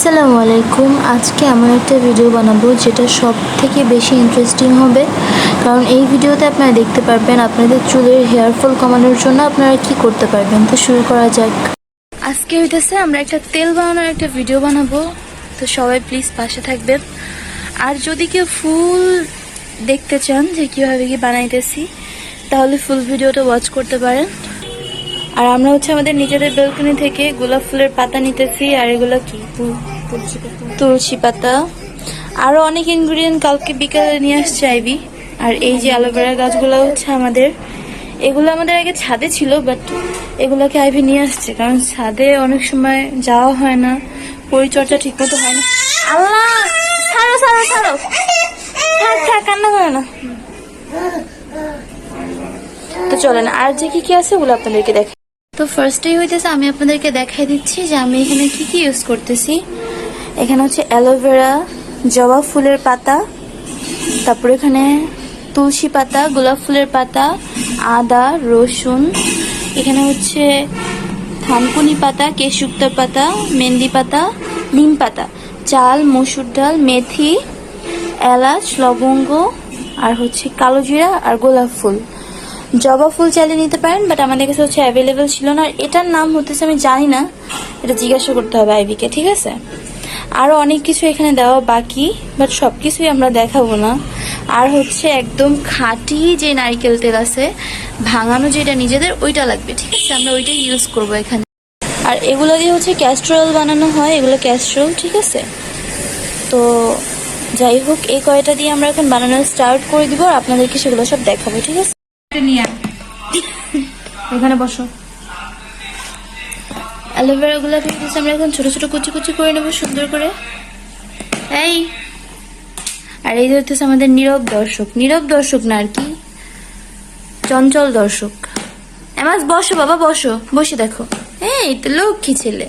আসসালামু আলাইকুম। আজকে এমন একটা ভিডিও বানাবো যেটা সব থেকে বেশি ইন্টারেস্টিং হবে। কারণ এই ভিডিওতে আপনারা দেখতে পারবেন আপনাদের চুলের হেয়ার ফল কমানোর জন্য আপনারা কি করতে পারবেন। তো শুরু করা যাক। আজকে হইতেছে আমরা একটা তেল বানানোর একটা ভিডিও বানাবো। তো সবাই প্লিজ পাশে থাকবেন। আর যদি কেউ ফুল দেখতে চান যে কীভাবে কি বানাইতেছি, তাহলে ফুল ভিডিওটা ওয়াচ করতে পারেন। আর আমরা হচ্ছে আমাদের নিজেদের বেলকনি থেকে গোলাপ ফুলের পাতা নিতেছি, আর এগুলো কি? তুলসী পাতা। আরও অনেক ইনগ্রিডিয়েন্ট কালকে বিকালে নিয়ে আসছে আইবি। আর এই যে অ্যালোভেরা গাছগুলো হচ্ছে আমাদের। এগুলো আমাদের আগে ছাদে ছিল বাট এগুলোকে আইভি নিয়ে আসছে। কারণ ছাদে অনেক সময় যাওয়া হয় না, পরিচর্যা ঠিক মতো হয় না। আল্লাহ! ছাড়ো। ছাড়ো ছাড়ো, কান্না করে না। তো চলেন, আর যে কি কি আছে ওগুলো আপনাদেরকে দেখে তো ফার্স্টেই হইতেছে, আমি আপনাদেরকে দেখাই দিচ্ছি যে আমি এখানে কি কি ইউজ করতেছি। এখানে হচ্ছে অ্যালোভেরা জবা ফুলের পাতা, তারপর এখানে তুলসী পাতা, গোলাপ ফুলের পাতা, আদা, রসুন, এখানে হচ্ছে থানকুনি পাতা কেশুক্তার পাতা, মেহেন্দি পাতা, নিম পাতা, চাল, মসুর ডাল, মেথি, এলাচ, লবঙ্গ, আর হচ্ছে কালো জিরা আর গোলাপ ফুল। জবা ফুল চাইলে নিতে পারেন বাট আমাদের কাছে হচ্ছে অ্যাভেলেবেল ছিল না। আর এটার নাম হতেছে, আমি জানি না। এটা জিজ্ঞাসা করতে হবে আইবিকে ঠিক আছে? আরও অনেক কিছু এখানে দেওয়া বাকি বাট সব কিছুই আমরা দেখাবো না। আর হচ্ছে একদম খাঁটি যে নারকেল তেল আছে, ভাঙানো যেটা নিজেদের, ওইটা লাগবে, ঠিক আছে? আমরা ওইটাই ইউজ করব এখানে। আর এগুলো দিয়ে হচ্ছে ক্যাস্ট্রল বানানো হয়, এগুলো ক্যাস্ট্রল ঠিক আছে? তো যাই হোক, এই কয়টা দিয়ে আমরা এখন বানানো স্টার্ট করে দিব, আর আপনাদেরকে সেগুলো সব দেখাবো, ঠিক আছে। এখানে বসো। অ্যালোভেরা গুলো হচ্ছে আমরা এখন ছোট ছোট কুচি কুচি করে নেব, সুন্দর করে। এই। আর এই হচ্ছে আমাদের নীরব দর্শক। নীরব দর্শক না আর কি? চঞ্চল দর্শক। এমাজ বসো বাবা, বসো। বসে দেখো। এই, তো লক্ষ্মী ছেলে।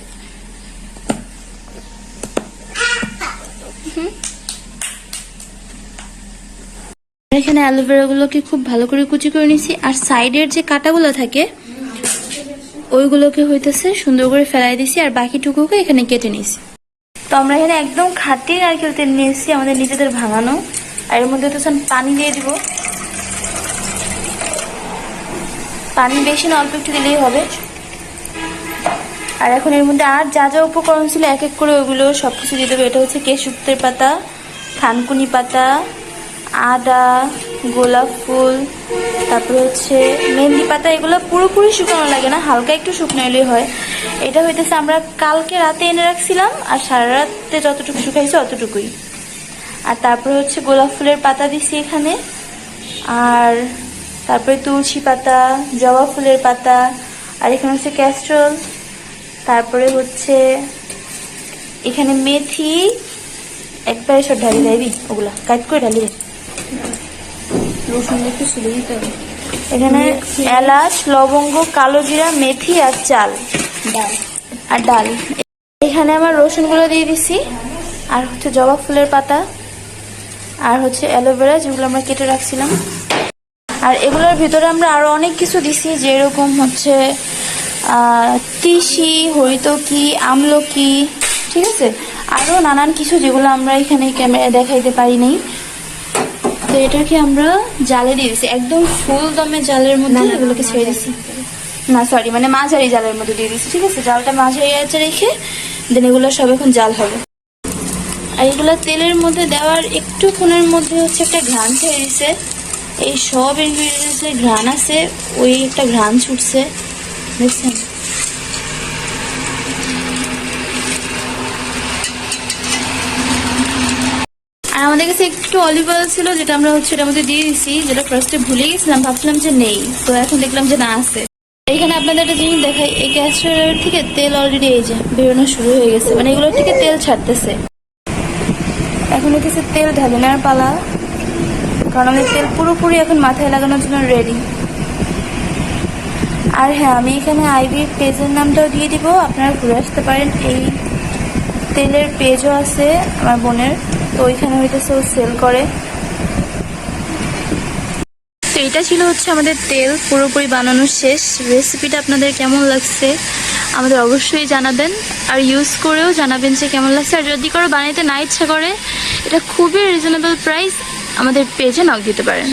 এখানে অ্যালোভেরা গুলোকে খুব ভালো করে কুচি করে নিছি আর সাইডের যে কাটাগুলো থাকে, ওইগুলোকে হইতেছে সুন্দর করে ফেলাই দিছি আর বাকিটুকুকে এখানে কেটে নিছি তো আমরা এখানে একদম খাঁটি নারকেল তেল নিয়ে এসেছি আমাদের নিজেদের ভাঙানো। আর এর মধ্যে তো পানি দিয়ে দিব। পানি বেশি না, অল্প একটু দিলেই হবে। আর এখন এর মধ্যে আর যা যা উপকরণ ছিল, এক এক করে ওগুলো সব কিছু দিয়ে দেবো। এটা হচ্ছে কেশুক্তের পাতা, থানকুনি পাতা আদা, গোলাপ ফুল, তারপরে হচ্ছে মেহেন্দি পাতা, এগুলো পুরোপুরি শুকানো লাগে না, হালকা একটু শুকনো এলেই হয় এটা হইতেছে আমরা কালকে রাতে এনে রাখছিলাম, আর সারা রাতে যতটুকু শুকাইছে অতটুকুই আর তারপরে হচ্ছে গোলাপ ফুলের পাতা দিছি এখানে, আর তারপরে তুলসী পাতা, জবা ফুলের পাতা, আর এখানে হচ্ছে ক্যাস্ট্রল, তারপরে হচ্ছে এখানে মেথি, একবারে সব ঢালি যাইবি ওগুলা, কাট করে ঢালি দে। রসুন একটু ছিলে দিতে হবে। এখানে এলাচ লবঙ্গ কালো জিরা মেথি আর চাল। ডাল। আর ডাল। এখানে আমার রসুনগুলো দিয়ে দিছি। আর হচ্ছে জবা ফুলের পাতা। আর হচ্ছে অ্যালোভেরা যেগুলো আমরা কেটে রাখছিলাম। আর এগুলোর ভিতরে আমরা আরও অনেক কিছু দিছি যেরকম হচ্ছে তিসি হরিতকি আমলকি ঠিক আছে? আরও নানান কিছু যেগুলো আমরা এখানে ক্যামেরায় দেখাইতে পারি নাই তো এটাকে আমরা জালে দিয়ে দিছি। একদম ফুল দমে জালের মধ্যে এগুলোকে ছেড়ে দিছি। না সরি মানে মাঝারি জালের মধ্যে দিয়ে দিছি ঠিক আছে? জালটা মাঝারি আছে রেখে দেন এগুলো সব এখন জাল হবে। আর এগুলো তেলের মধ্যে দেওয়ার একটু একটুক্ষণের মধ্যে হচ্ছে একটা ঘ্রাণ ছেড়ে দিছে এই সব ইনগ্রিডিয়েন্টসের ঘ্রাণ আছে ওই একটা ঘ্রাণ ছুটছে। দেখছেন আর আমাদের কাছে একটু অলিভ অয়েল ছিল, যেটা আমরা হচ্ছে এটার মধ্যে দিয়ে দিছি, যেটা ফার্স্টে ভুলে গেছিলাম, ভাবছিলাম যে নেই। তো এখন দেখলাম যে না আছে। এখানে আপনাদের একটা জিনিস দেখাই, এই গ্যাসের থেকে তেল অলরেডি এই যে বেরোনো শুরু হয়ে গেছে মানে এগুলোর থেকে তেল ছাড়তেছে। এখন হচ্ছে তেল ঢালে নেওয়ার পালা, কারণ আমাদের তেল পুরোপুরি এখন মাথায় লাগানোর জন্য রেডি আর হ্যাঁ আমি এখানে আইবির পেজের নামটাও দিয়ে দিব, আপনারা ঘুরে আসতে পারেন এই তেলের পেজও আছে আমার বোনের। তো ওইখানে হইতেছে ও সেল করে। এটা ছিল হচ্ছে আমাদের তেল পুরোপুরি বানানো শেষ। রেসিপিটা আপনাদের কেমন লাগছে আমাদের অবশ্যই জানাবেন। আর ইউজ করেও জানাবেন যে কেমন লাগছে। আর যদি কারও বানাইতে না ইচ্ছা করে, এটা খুবই রিজনেবল প্রাইস আমাদের পেজে নক দিতে পারেন।